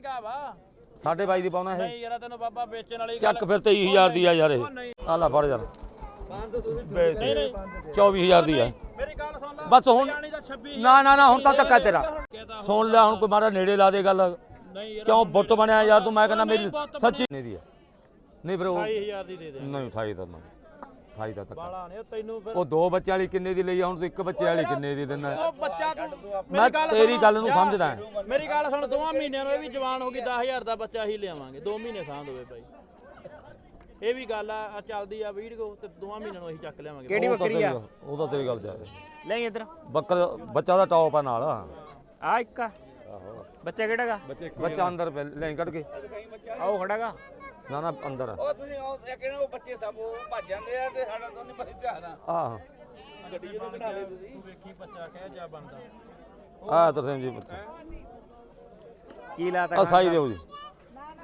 ਵਾ। ਸਾਢੇ ਬਾਈ ਦੀ ਪਾਉਣਾ ਇਹ। ਨਹੀਂ ਯਾਰ ਤੈਨੂੰ ਬਾਬਾ ਵੇਚਣ ਵਾਲੀ ਚੱਕ ਫਿਰ 23000 ਦੀ ਆ ਯਾਰ ਇਹ। ਨਹੀਂ। ਆ ਲੈ ਫੜ ਯਾਰ। ਨਹੀਂ ਨਹੀਂ। 24000 ਦੀ ਆ। ਮੇਰੀ ਗੱਲ ਸੁਣ ਲੈ। ਬਸ ਹੁਣ ਜਾਣੀ ਤਾਂ 26 ਨਾ ਨਾ ਨਾ ਹੁਣ ਤਾਂ ਧੱਕਾ ਤੇਰਾ। ਸੁਣ ਲਿਆ ਹੁਣ ਕੋਈ ਮਾਰਾ ਨੇੜੇ ਲਾ ਦੇ ਗੱਲ। ਨਹੀਂ ਯਾਰ ਕਿਉਂ ਬੁੱਟ ਬਣਿਆ ਯਾਰ ਤੂੰ? ਮੈਂ ਕਹਿੰਦਾ ਮੇਰੀ ਸੱਚੀ ਨਹੀਂ ਦੀ ਆ। ਨਹੀਂ ਫਿਰ ਉਹ 28000 ਦੀ ਦੇ ਦੇ। ਨਹੀਂ 28 ਦਾ ਮੈਂ 28 ਦਾ ਧੱਕਾ। ਬਾਲਾ ਨੇ ਤੈਨੂੰ ਫਿਰ ਉਹ ਦੋ ਬੱਚੇ ਵਾਲੀ ਕਿੰਨੇ ਦੀ ਲਈ ਆ? ਹੁਣ ਤੂੰ ਇੱਕ ਬੱਚੇ ਵਾਲੀ ਕਿੰਨੇ ਦੀ ਦਿੰਦਾ? ਉਹ ਬੱਚਾ ਤੂੰ ਮੈਂ ਤੇਰੀ ਗੱਲ ਨੂੰ ਸਮਝਦਾ ਹਾਂ। ਮੇਰੀ ਗੱਲ ਸੁਣ ਦੋਵਾਂ ਮਹੀਨਿਆਂ ਨੂੰ ਇਹ ਵੀ ਜਵਾਨ ਹੋ ਗਈ 10000 ਦਾ ਬੱਚਾ ਹੀ ਲਿਆਵਾਂਗੇ। 2 ਮਹੀਨੇ ਸਾਂਝ ਹੋਵੇ ਭਾਈ ਇਹ ਵੀ ਗੱਲ ਆ ਆ ਚੱਲਦੀ ਆ ਵੀਡੀਓ ਤੇ ਦੋਵਾਂ ਮਹੀਨਿਆਂ ਨੂੰ ਅਸੀਂ ਚੱਕ ਲਿਆਵਾਂਗੇ। ਕਿਹੜੀ ਉਹ ਤਾਂ ਬੱਕਰੀ ਆ? ਤੇਰੀ- ਉਹ ਤਾਂ ਤੇਰੀ ਗੱਲ ਜਾ ਲੈ ਇਧਰ। ਬੱਕਰ ਬੱਚਾ ਦਾ ਟੌਪ ਆ ਨਾਲ। ਆ ਇੱਕ ਆ। ਬੱਚਾ ਕਿਹੜਾਗਾ ਬੱਚਾ ਅੰਦਰ ਪੈ- ਲੈ ਕੱਢ ਕੇ। ਆਓ ਖੜਾਗਾ। ਨਾ ਨਾ ਅੰਦਰ। ਆ ਉਹ ਤੁਸੀਂ ਉਹ ਇਹ ਕਹਿੰਦੇ ਉਹ ਬੱਚੇ ਸਭ ਉਹ ਭੱਜ ਜਾਂਦੇ ਆ ਤੇ ਸਾਡਾ ਤਾਂ ਨਹੀਂ ਬੜੀ ਧਿਆਨ ਆ। ਆਹ। ਗੱਡੀ ਜਦੋਂ ਚੜਾ ਲਏ ਤੁਸੀਂ। ਤੂੰ ਵੇਖੀ ਬੱਚਾ ਕਹਿ ਜਾ ਬਣਦਾ। ਆ ਤਰਸੇਮ ਜੀ ਬੱਚਾ। ਕੀ ਲਾਤਾ ਆ ਸਾਈ ਦਿਓ ਜੀ।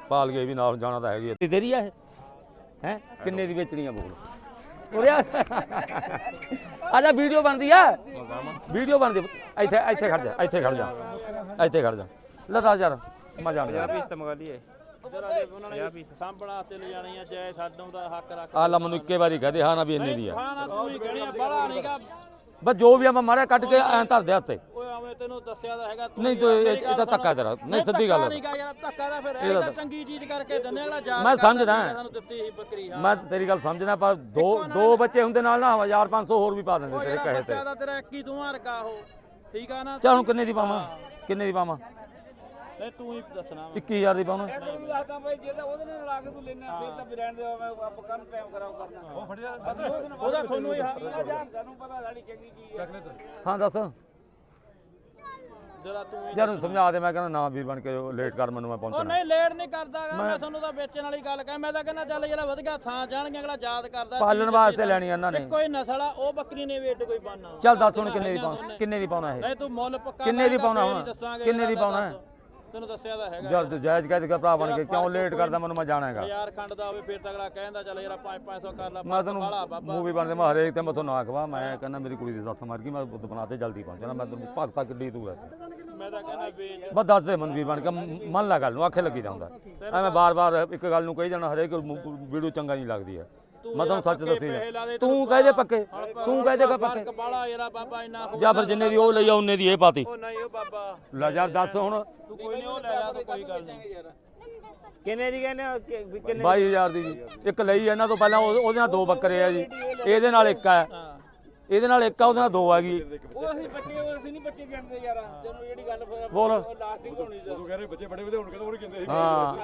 ਪਾਲ ਗਏ ਵੀ ਨਾਲ ਜਾਣਾ ਤਾਂ ਹੈਗੀ ਆ। ਤੇਰੀ ਆ ਇਹ? ਹੈ? ਕਿੰਨੇ ਦੀ ਵੇਚਣੀ ਆ ਬੋਲ। ਉਰੇ ਆ। ਆ ਜਾ ਵੀਡੀਓ ਬਣਦੀ ਆ। ਵੀਡੀਓ ਬਣਦੀ। ਇੱਥੇ ਇੱਥੇ ਖੜ ਜਾ ਇੱਥੇ ਖੜ ਜਾ। ਇੱਥੇ ਖੜ ਜਾ। ਲੈ ਦੱਸ ਯਾਰ ਮੈਂ ਜਾਣ ਜਾ ਪੀਸ ਤਾਂ ਮੰਗਾ ਲਈਏ। ਸਾਂਭਣਾ ਤੇ ਲਿਜਾਣੀ ਆ ਜੈ ਸਾਡੋਂ ਦਾ ਹੱਕ ਰੱਖ ਆ ਲੈ ਮੈਨੂੰ ਇੱਕੇ ਵਾਰੀ ਕਹਦੇ ਹਾਂ ਨਾ ਵੀ ਇੰਨੀ ਦੀ ਆ। ਹਾਂ ਨਾ ਤੂੰ ਹੀ ਕਹਿਣੀ ਆ ਬੜਾ ਨਹੀਂਗਾ ਬਸ ਜੋ ਵੀ ਆ ਮੈਂ ਮਾਰਿਆ ਕੱਟ ਕੇ ਐਂ ਧਰ ਦੇ ਹੱਥੇ। ਓਏ ਆਵੇਂ ਤੈਨੂੰ ਦੱਸਿਆ ਤਾਂ ਹੈਗਾ ਤੂੰ ਨਹੀਂ ਹੀ ਤੂੰ ਇਹ- ਇਹ ਤਾਂ ਧੱਕਾ ਤੇਰਾ। ਨਹੀਂ ਸਿੱਧੀ ਗੱਲ ਆ। ਨਹੀਂਗਾ ਯਾਰ ਧੱਕਾ ਦਾ ਫਿਰ ਇਹ ਤਾਂ ਚੰਗੀ ਚੀਜ਼ ਕਰਕੇ ਦਿੰਨੇ ਵਾਲਾ ਜਾ ਮੈਂ ਸਮਝਦਾ। ਸਾਨੂੰ ਦਿੱਤੀ ਸੀ ਬੱਕਰੀ ਹਾਂ। ਮੈਂ ਤੇਰੀ ਗੱਲ ਸਮਝਦਾ ਪਰ ਦੋ ਦੋ ਬੱਚੇ ਹੁੰਦੇ ਨਾਲ ਨਾ 1500 ਹੋਰ ਵੀ ਪਾ ਦਿੰਦੇ ਤੇਰੇ ਕਹੇ ਤੇ। ਬੱਚਾ ਦਾ ਤੇਰਾ ਇੱਕ ਹੀ ਤੂੰ ਹਰਕਾ ਉਹ। ਠੀਕ ਆ ਨਾ? ਚੱਲ ਹੁਣ ਕਿੰਨੇ ਦੀ ਪਾਵਾਂ? ਕਿੰਨੇ ਦੀ ਪਾਵਾਂ? ਨਹੀਂ ਤੂੰ ਹੀ ਦੱਸਣਾ ਵਾ। 21000 ਦੀ ਪਾਵਾਂ ਇਹ ਤੈਨੂੰ ਦੱਸਦਾ ਬਾਈ ਜੇ ਤਾਂ ਉਹਦੇ ਨਾਲ ਲਾ ਕੇ ਤੂੰ ਲੈਣਾ ਫੇਰ ਤਾਂ ਵੀ ਰਹਿਣ ਦੇ ਮੈਂ ਆਪਾਂ ਕੰਮ ਟਾਈਮ ਕਰਾਉ ਕਰਨਾ। ਉਹ ਫੜਿਆ। ਉਹਦਾ ਤੁਹਾਨੂੰ ਹੀ ਹਾਂ ਤੁਹਾਨੂੰ ਪਤਾ ਸਾਡੀ ਚੰਗੀ ਚੀਜ਼ ਆ। ਹਾਂ ਦੱਸ। ਜਰਾ ਤੂੰ ਹੀ ਯਾਰ ਨੂੰ ਸਮਝਾ ਦੇ ਮੈਂ ਕਹਿੰਦਾ ਨਾ ਵੀਰ ਬਣ ਕੇ ਲੇਟ ਕਰ ਮੈਨੂੰ ਮੈਂ ਉਹ ਪਹੁੰਚਣਾ ਨਹੀਂ ਲੇਟ ਨਹੀਂ ਕਰਦਾਗਾ ਮੈਂ ਤੁਹਾਨੂੰ ਤਾਂ ਵੇਚਣ ਵਾਲੀ ਗੱਲ ਕਹਿ ਮੈਂ ਤਾਂ ਕਹਿੰਦਾ ਚੱਲ ਜਿਹੜਾ ਵਧੀਆ ਥਾਂ ਜਾਣਗੇ ਅਗਲਾ ਯਾਦ ਕਰਦਾ। ਪਾਲਣ ਵਾਸਤੇ ਲੈਣੀ ਇਹਨਾਂ ਨੇ। ਕੋਈ ਨਸਲ ਆ ਉਹ ਬੱਕਰੀ ਨੇ ਵੇਟ ਕੋਈ ਚੱਲ ਦੱਸ ਹੁਣ ਕਿੰਨੇ ਦੀ ਪਾਉਣਾ ਕਿੰਨੇ ਦੀ ਪਾਉਣਾ ਇਹ? ਨਹੀਂ ਤੂੰ ਮੁੱਲ ਪੱਕਾ ਕਿੰਨੇ ਦੀ ਪਾਉਣਾ ਹੁਣ? ਕਿੰਨੇ ਦੀ ਪਾਉਣਾ। ਤੈਨੂੰ ਦੱਸਿਆ ਤਾਂ ਹੈਗਾ ਤੂੰ ਜਾਇਜ਼ ਕਹਿ ਦੇ ਭਰਾ ਬਣ ਕੇ ਕਿਉਂ ਲੇਟ ਕਰਦਾ ਮੈਨੂੰ ਮੈਂ ਜਾਣਾ ਹੈਗਾ। ਹਜ਼ਾਰ ਖੰਡ ਦਾ ਹੋਵੇ ਫੇਰ ਤਾਂ ਅਗਲਾ ਕਹਿੰਦਾ ਚੱਲ ਯਾਰ 5 500 ਕਰ ਲਾ ਮੈਂ ਤੈਨੂੰ ਮੂਵੀ ਬਣਦੇ ਮੈਂ ਹਰੇਕ ਤੇ ਮੈਥੋਂ ਨਾ ਖਵਾ ਮੈਂ ਕਹਿੰਦਾ ਮੇਰੀ ਕੁੜੀ ਦੀ ਸੱਸ ਮਰ ਗਈ ਮੈਂ ਬੁੱਧ ਬਣਾਤੇ ਜਲਦੀ ਪਹੁੰਚਣਾ ਮੈਂ ਤੈਨੂੰ ਭਗਤਾ ਕਿੱਡੀ ਦੂਰ ਹੈ। ਮੈਂ ਤਾਂ ਕਹਿੰਦਾ ਵੇਚ ਬਸ ਦੱਸ ਦੇ ਮਨਵੀਰ ਬਣ ਕੇ ਮੰਨ ਲਾ ਗੱਲ ਨੂੰ ਆਖੇ ਲੱਗੀ ਜਾਂਦਾ ਐਵੇਂ ਬਾਰ-ਬਾਰ ਇੱਕ ਗੱਲ ਨੂੰ ਕਹੀ ਜਾਣਾ ਹਰੇਕ ਵੀਡੀਓ ਚੰਗਾ ਨਹੀਂ ਲੱਗਦੀ ਹੈ। ਮੈਂ ਤੁਹਾਨੂੰ ਸੱਚ ਦੱਸੀ ਜਾ ਤੂੰ ਕਹਿ ਦੇ ਪੱਕੇ ਤੂੰ ਕਹਿ ਦੇ ਪੱਕੇ। ਫ਼ਰਕ ਬਾਲਾ ਯਾਰ ਬਾਬਾ ਇੰਨਾ ਹੋ ਜਾਂ ਫਿਰ ਜਿੰਨੇ ਦੀ ਉਹ ਲਈ ਆ ਉਹਨੇ ਦੀ ਇਹ ਪਾਤੀ। ਉਹ ਨਹੀਂ ਉਹ ਬਾਬਾ। ਲੈ ਯਾਰ ਦੱਸ ਹੁਣ। ਤੂੰ ਕੋਈ ਨਹੀਂ ਉਹ ਲੈ ਜਾ ਤੂੰ ਕੋਈ ਗੱਲ ਨਹੀਂ। ਕਿੰਨੇ ਦੀ ਕਹਿੰਦੇ ਹੋ? ਕਿ- ਵੀ ਕਿੰਨੇ 22000 ਦੀ ਜੀ। ਇੱਕ ਲਈ ਇਹਨਾਂ ਤੋਂ ਪਹਿਲਾਂ ਉਹ- ਉਹਦੇ ਨਾਲ ਦੋ ਬੱਕਰੇ ਆ ਜੀ। ਇਹਦੇ ਨਾਲ ਇੱਕ ਆ। ਹਾਂ ਇਹਦੇ ਨਾਲ ਇੱਕ ਆ ਉਹਦੇ ਨਾਲ ਦੋ ਆ ਗਈ। ਉਹ ਅਸੀਂ ਬੱਚੇ ਉਹ ਅਸੀਂ ਨਹੀਂ ਬੱਚੇ ਗਿਣਦੇ ਯਾਰ। ਤੈਨੂੰ ਜਿਹੜੀ ਗੱਲ ਬੋਲ। ਲਾਸਟਿੰਗ ਹੋਣੀ ਚਾਹੀਦੀ ਕਹਿ ਰਹੇ ਬੱਚੇ ਬੜੇ ਵਧੇ ਹੁਣ ਕਹਿੰਦੇ ਉਹ ਕਹਿੰਦੇ ਹਾਂ।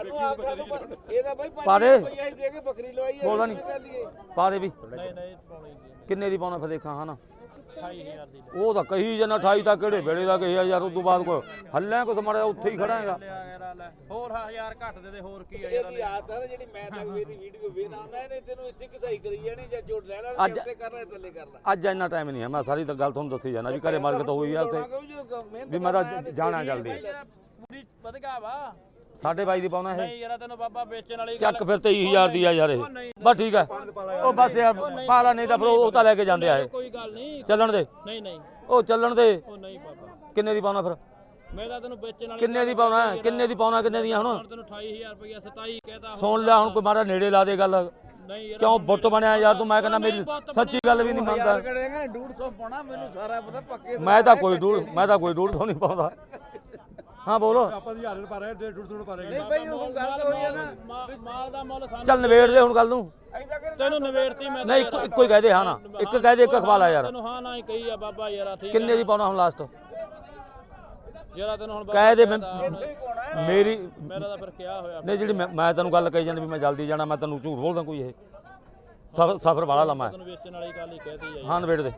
ਇਹਦਾ ਬਾਈ ਪਾ ਦੇ। ਰੁਪਈਆ ਅਸੀਂ ਦੇ ਕੇ ਬੱਕਰੀ ਲਵਾਈ ਆ ਬੋਲਦਾ ਨਹੀਂ ਪਾ ਦੇ ਵੀ। ਨਹੀਂ ਨਹੀਂ ਪਾਉਣੀ ਜੀ ਕਿੰਨੇ ਦੀ ਪਾਉਣਾ ਫਿਰ ਦੇਖਾਂ ਹਾਂ ਨਾ 28000 ਦੀ ਲੈ ਉਹ ਤਾਂ ਕਹੀ ਜਨਾ 28 ਤਾਂ ਕਿਹੜੇ ਵੇਲੇ ਦਾ ਕਹੀ ਆ ਯਾਰ ਉਦੋਂ ਬਾਅਦ ਕੋ ਹੱਲਿਆ ਕੁਛ ਮੜਿਆ ਉੱਥੇ ਹੀ ਖੜਾ ਹੈਗਾ। ਲੈ ਹੋਰ 1000 ਘੱਟ ਦੇ ਦੇ ਹੋਰ ਕੀ ਆ ਯਾਰ ਇਹਦੀ ਆਦਤ ਹੈ ਨਾ ਜਿਹੜੀ ਮੈਂ ਤਾਂ ਇਹਦੀ ਵੀਡੀਓ ਵੇਖ ਆਉਂਦਾ ਇਹਨੇ ਤੈਨੂੰ ਇੱਥੇ ਕਿਸਾਈ ਕਰੀ ਜਾਣੀ ਜਾਂ ਜੋੜ ਲੈ ਲੈ ਅੱਜ- ਉੱਤੇ ਕਰਨਾ ਥੱਲੇ ਕਰ ਲੈ ਅੱਜ ਇੰਨਾ ਟਾਈਮ ਨਹੀਂ ਹੈ ਮੈਂ ਸਾਰੀ ਤਾਂ ਗੱਲ ਤੁਹਾਨੂੰ ਦੱਸੀ ਜਾਣਾ ਵੀ ਘਰੇ ਮਾਰਕਟ ਹੋਈ ਆ ਉੱਥੇ। ਮਿਹਨਤ ਵੀ ਮੈਂ ਤਾਂ ਜਾਣਾ ਜਲਦੀ। ਯਾਰ ਪੂਰੀ ਵਧਗਾ ਵਾ। ਸਾਢੇ ਬਾਈ ਦੀ ਪਾਉਣਾ ਇਹ। ਨਹੀਂ ਯਾਰ ਤੈਨੂੰ ਬਾਬਾ ਵੇਚਣ ਵਾਲੀ ਚੱਕ ਫਿਰ 23000 ਦੀ ਆ ਯਾਰ ਇਹ। ਬਸ ਠੀਕ ਹੈ ਉਹ ਬਸ ਯਾਰ ਪਾਲਾ ਨਹੀਂ ਤਾਂ ਫਿਰ ਉਹ ਉਹ ਤਾਂ ਲੈ ਕੇ ਜਾਂਦੇ ਆ ਇਹ। ਕੋਈ ਗੱਲ ਨਹੀਂ। ਚੱਲਣ ਦੇ। ਨਹੀਂ ਨਹੀਂ। ਉਹ ਚੱਲਣ ਦੇ। ਉਹ ਨਹੀਂ ਬਾਬਾ। ਕਿੰਨੇ ਦੀ ਪਾਉਣਾ ਫਿਰ? ਮੈਂ ਤਾਂ ਤੈਨੂੰ ਵੇਚਣ ਵਾਲੀ ਕਿੰਨੇ ਦੀ ਪਾਉਣਾ? ਹੈ? ਕਿੰਨੇ ਦੀ ਪਾਉਣਾ ਕਿੰਨੇ ਦੀਆਂ ਹੁਣ? ਹੁਣ ਤੈਨੂੰ 28000 ਰੁਪਇਆ 27 ਕਹਤਾ ਸੁਣ ਲਿਆ ਹੁਣ ਕੋਈ ਮਾਰਾ ਨੇੜੇ ਲਾ ਦੇ ਗੱਲ। ਨਹੀਂ ਯਾਰ ਕਿਉਂ ਬੁੱਟ ਬਣਿਆ ਯਾਰ ਤੂੰ? ਮੈਂ ਕਹਿੰਦਾ ਮੇਰੀ ਸੱਚੀ ਗੱਲ ਵੀ ਨਹੀਂ ਮੰਨਦਾ। ਕਰੇਗਾ 150 ਪਾਉਣਾ ਮੈਨੂੰ ਸਾਰਾ ਪਤਾ ਪੱਕੇ ਮੈਂ ਤਾਂ ਕੋਈ ਡੂੜ ਮੈਂ ਤਾਂ ਕੋਈ ਡੂੜ ਤੋਂ ਨਹੀਂ ਪਾਉਂਦਾ। ਹਾਂ ਬੋਲੋ। ਆਪਾਂ ਦੀ ਹਾਲਤ ਪਾ ਰਹੇ ਡੇਢ ਡੂਢ ਪਾ ਰਹੇ। ਨਹੀਂ ਬਈ ਉਹ ਗੱਲ ਤਾਂ ਹੋਈ ਆ ਨਾ। ਮਾ- ਮਾਲ ਦਾ ਮੁੱਲ ਸਾਨੂੰ ਚੱਲ ਨਵੇੜ ਦੇ ਹੁਣ ਗੱਲ ਨੂੰ। ਤੈਨੂੰ ਨਵੇੜਤੀ ਮੈਂ ਨਹੀਂ ਇੱਕੋ ਇੱਕੋ ਹੀ ਕਹਦੇ ਹਾਂ ਨਾ। ਇੱਕ ਕਹਦੇ ਇੱਕ ਖਵਾ ਲਾ ਯਾਰ। ਤੈਨੂੰ ਹਾਂ ਨਾ ਹੀ ਕਹੀ ਆ ਬਾਬਾ ਯਾਰਾ ਠੀਕ ਕਿੰਨੇ ਦੀ ਪਾਉਣਾ ਹੁਣ ਲਾਸਟ ਯਾਰਾ ਤੈਨੂੰ ਹੁਣ ਕਹਿ ਦੇ ਮੈਂ- ਹੋਣਾ ਮੇਰੀ ਮੇਰਾ ਤਾਂ ਫਿਰ ਕਿਹਾ ਹੋਇਆ ਨਹੀਂ ਜਿਹੜੀ ਮੈਂ- ਮੈਂ ਤੈਨੂੰ ਗੱਲ ਕਹੀ ਜਾਂਦਾ ਵੀ ਮੈਂ ਜਲਦੀ ਜਾਣਾ ਮੈਂ ਤੈਨੂੰ ਝੂਠ ਬੋਲਦਾ ਕੋਈ ਇਹ। ਸਫਰ ਸਫਰ ਵਾਲਾ ਲੰਮਾ ਹੈ। ਤੈਨੂੰ ਵੇਚਣ ਵਾਲੀ ਗੱਲ ਹੀ ਕਹਿਤੀ ਆ ਹਾਂ ਨਵੇੜ ਦੇ।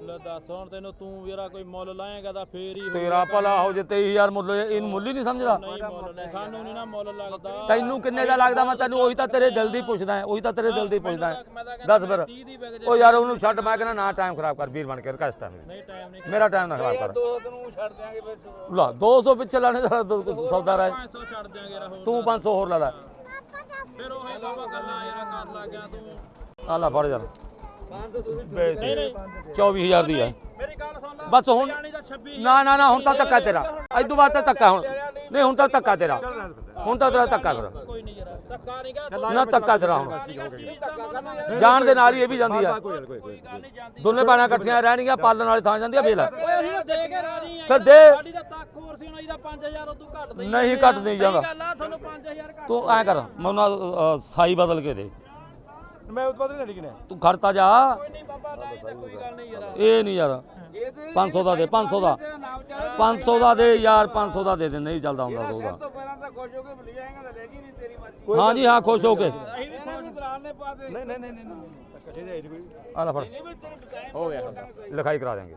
ਲੈ ਦੱਸ ਹੁਣ ਤੈਨੂੰ ਤੂੰ ਵੀਰਾ ਕੋਈ ਮੁੱਲ ਲਾਏਗਾ ਤਾਂ ਫੇਰ ਹੀ ਹੋਊ। ਤੇਰਾ ਭਲਾ ਹੋ ਜੇ 23000 ਮੁੱਲ ਇਹਨੂੰ ਮੁੱਲ ਹੀ ਨਹੀਂ ਸਮਝਦਾ। ਨਹੀਂ ਮੁੱਲ ਨਹੀਂ ਸਾਨੂੰ ਨਹੀਂ ਨਾ ਮੁੱਲ ਲੱਗਦਾ। ਤੈਨੂੰ ਕਿੰਨੇ ਦਾ ਲੱਗਦਾ? ਮੈਂ ਤੈਨੂੰ ਉਹੀ ਤਾਂ ਤੇਰੇ ਦਿਲ ਦੀ ਪੁੱਛਦਾ ਉਹੀ ਤਾਂ ਤੇਰੇ ਦਿਲ ਦੀ ਪੁੱਛਦਾ ਮੈਂ ਤਾਂ ਕਹਿੰਦਾ ਦੱਸ ਫਿਰ। 30 ਦੀ ਵਿਕ ਉਹ ਯਾਰ ਉਹਨੂੰ ਛੱਡ ਮੈਂ ਕਹਿੰਦਾ ਨਾ ਟਾਈਮ ਖਰਾਬ ਕਰ ਵੀਰ ਬਣ ਕੇ ਰਕਾ ਟਾਈਮ ਨਹੀਂ ਟਾਈਮ ਨਹੀਂ ਮੇਰਾ ਟਾਈਮ ਨਾ ਖਰਾਬ ਕਰ। ਦੋ ਤੈਨੂੰ ਛੱਡ ਦਿਆਂਗੇ ਫਿਰ ਲਾ 200 ਪਿੱਛੇ ਲਾਣੇ ਦਾ ਸੌਦਾ ਰਾਏ 500 ਛੱਡ ਦਿਆਂਗੇ ਰਾ ਹੋਰ ਤੂੰ 500 ਹੋਰ ਲਾ ਲੈ। ਫਿਰ ਉਹ ਬਾਬਾ ਗੱਲਾਂ ਯਾਰ ਕਰ ਲੱਗ ਗਿਆ ਤੂੰ। ਆ ਲੈ ਫੜ ਯਾਰ। 24000 ਦੀ। ਹੈ ਮੇਰੀ ਗੱਲ ਸੁਣ ਲੈ। ਬਸ ਹੁਣ ਜਾਣੀ ਤਾਂ 26 ਨਾ ਨਾ ਨਾ ਹੁਣ ਤਾਂ ਧੱਕਾ ਤੇਰਾ। ਇਦੋਂ ਬਾਅਦ ਤਾਂ ਧੱਕਾ ਹੁਣ। ਨਹੀਂ। ਹੁਣ ਤਾਂ ਧੱਕਾ ਤੇਰਾ। ਹੁਣ ਤਾਂ ਤੇਰਾ ਧੱਕਾ ਫਿਰ। ਕੋਈ ਨਹੀਂ ਯਾਰ ਧੱਕਾ ਨਹੀਂ ਗਾ। ਨਾ ਧੱਕਾ ਤੇਰਾ ਹੁਣ। ਜਾਣ ਦੇ ਨਾਲ ਹੀ ਇਹ ਵੀ ਜਾਂਦੀ ਆ। ਦੋਨੇ ਬਾਣਾ ਇਕੱਠੀਆਂ ਰਹਿਣਗੀਆਂ ਪਾਲਣ ਵਾਲੀ ਥਾਂ ਜਾਂਦੀ ਆ ਵੇਲ ਓਏ ਅਸੀਂ ਤਾਂ ਦੇ ਕੇ ਰਾਜੀ ਆ। ਫਿਰ ਦੇ। ਸਾਡੀ ਤਾਂ ਤੱਕ ਹੋਰ ਸੀ ਹੁਣ ਇਹਦਾ 5000 ਉਦੋਂ ਘੱਟ ਦੇ। ਨਹੀਂ ਘੱਟ ਨਹੀਂ ਜਾਂਦਾ। ਗੱਲ ਆ ਤੁਹਾਨੂੰ 5000 ਘੱਟ ਤੂੰ ਐ ਕਰ ਮੈਨੂੰ ਅਹ, ਸਾਈ ਬਦਲ ਕੇ ਦੇ। ਮੈਂ ਉਹ ਨਹੀਂ ਲੈਣੀ ਕਿਨੇ? ਤੂੰ ਖੜਤਾ ਜਾ। ਇਹ ਨਹੀਂ ਯਾਰ। 500 ਦਾ ਦੇ 500 ਦਾ। 500 ਦਾ ਦੇ ਯਾਰ 500 ਦਾ ਦੇ ਦੇ ਨਹੀਂ ਚੱਲਦਾ ਹੁੰਦਾ ਉਹਦਾ ਪਹਿਲਾਂ ਹਾਂ ਜੀ ਹਾਂ ਖੁਸ਼ ਹੋ ਕੇ। ਨਹੀਂ ਨਹੀਂ ਨਹੀਂ ਨਹੀਂ ਕੱਢੇ ਫੜ। ਹੋ ਗਿਆ ਲਿਖਾਈ ਕਰਾ ਦਿਆਂਗੇ।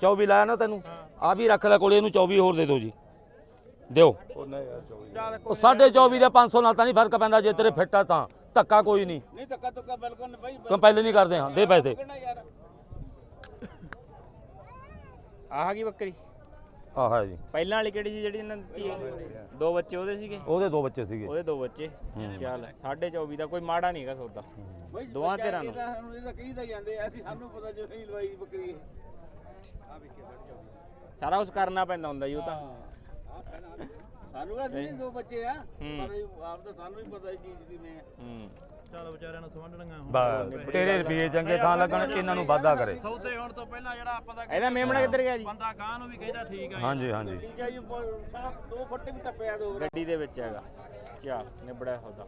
24 ਲਾਇਆ ਨਾ ਤੈਨੂੰ? ਆ ਵੀ ਰੱਖ ਲੈ ਕੋਲੇ ਇਹਨੂੰ 24 ਹੋਰ ਦੇ ਦਿਓ ਜੀ। ਦਿਓ। ਉਹ ਨਹੀਂ ਯਾਰ ਚੌਵੀ। ਚੱਲ ਉਹ 24.5 ਦੇ 500 ਨਾਲ ਤਾਂ ਨਹੀਂ ਫ਼ਰਕ ਪੈਂਦਾ ਜੇ ਤੇਰੇ ਫਿੱਟ ਆ ਤਾਂ। ਧੱਕਾ ਕੋਈ ਨਹੀਂ। ਨਹੀਂ ਧੱਕਾ ਧੁੱਕਾ ਬਿਲਕੁਲ ਨਹੀਂ ਭਾਈ ਕਿਉਂ ਪਹਿਲੇ ਨਹੀਂ ਕਰਦੇ? ਹਾਂ ਦੇ ਪੈਸੇ। ਯਾਰ? ਆਹ ਕੀ ਬੱਕਰੀ। ਆਹ ਹੈ ਜੀ। ਪਹਿਲਾਂ ਵਾਲੀ ਕਿਹੜੀ ਸੀ ਜਿਹੜੀ ਇਹਨਾਂ ਨੇ ਦਿੱਤੀ ਹੈ? ਦੋ ਬੱਚੇ ਉਹਦੇ ਸੀਗੇ? ਉਹਦੇ ਦੋ ਬੱਚੇ ਸੀਗੇ। ਉਹਦੇ ਦੋ ਬੱਚੇ। ਚੱਲ 24.5 ਦਾ ਕੋਈ ਮਾੜਾ ਨਹੀਂ ਹੈਗਾ ਸੌਦਾ। ਦੋਵਾਂ ਧਿਰਾਂ ਨੂੰ। ਇਹਦਾ ਕਹੀਦਾ ਜਾਂਦੇ ਅਸੀਂ ਸਾਨੂੰ ਪਤਾ ਜੋ ਨਹੀਂ ਲਵਾਈ ਬੱਕਰੀ। ਸਾਰਾ ਕੁਝ ਕਰਨਾ ਪੈਂਦਾ ਹੁੰਦਾ ਜੀ ਉਹ ਤਾਂ। ਸਾਨੂੰ ਕਿਹੜਾ ਨਹੀਂ ਦੋ ਬੱਚੇ ਆ। ਪਰ ਇਹ ਆਪ ਤਾਂ ਸਾਨੂੰ ਵੀ ਪਤਾ ਇਹ ਚੀਜ਼ ਦੀ ਮੈਂ। ਹੂੰ। ਚੱਲ ਵਿਚਾਰਿਆਂ ਨੂੰ ਸਮਝਣੀਆਂ ਹੁਣ। ਤੇਰੇ ਰੁਪਏ ਚੰਗੇ ਥਾਂ ਲੱਗਣ ਇਹਨਾਂ ਨੂੰ ਵਾਧਾ ਕਰੇ। ਸੌਦੇ ਹੁਣ ਤੋਂ ਪਹਿਲਾਂ ਜਿਹੜਾ ਆਪਾਂ ਦਾ ਇਹਦਾ ਮੇਮਣਾ ਕਿੱਧਰ ਗਿਆ ਜੀ? ਬੰਦਾ ਗਾਂ ਨੂੰ ਵੀ ਕਹਿੰਦਾ ਠੀਕ ਆ ਹਾਂਜੀ ਹਾਂਜੀ। ਠੀਕ ਹੈ ਜੀ ਦੋ ਫੁੱਟ ਵੀ ਟੱਪਿਆ ਦੋ। ਗੱਡੀ ਦੇ ਵਿੱਚ ਹੈਗਾ। ਚੱਲ ਨਿਬੜਿਆ ਸੌਦਾ।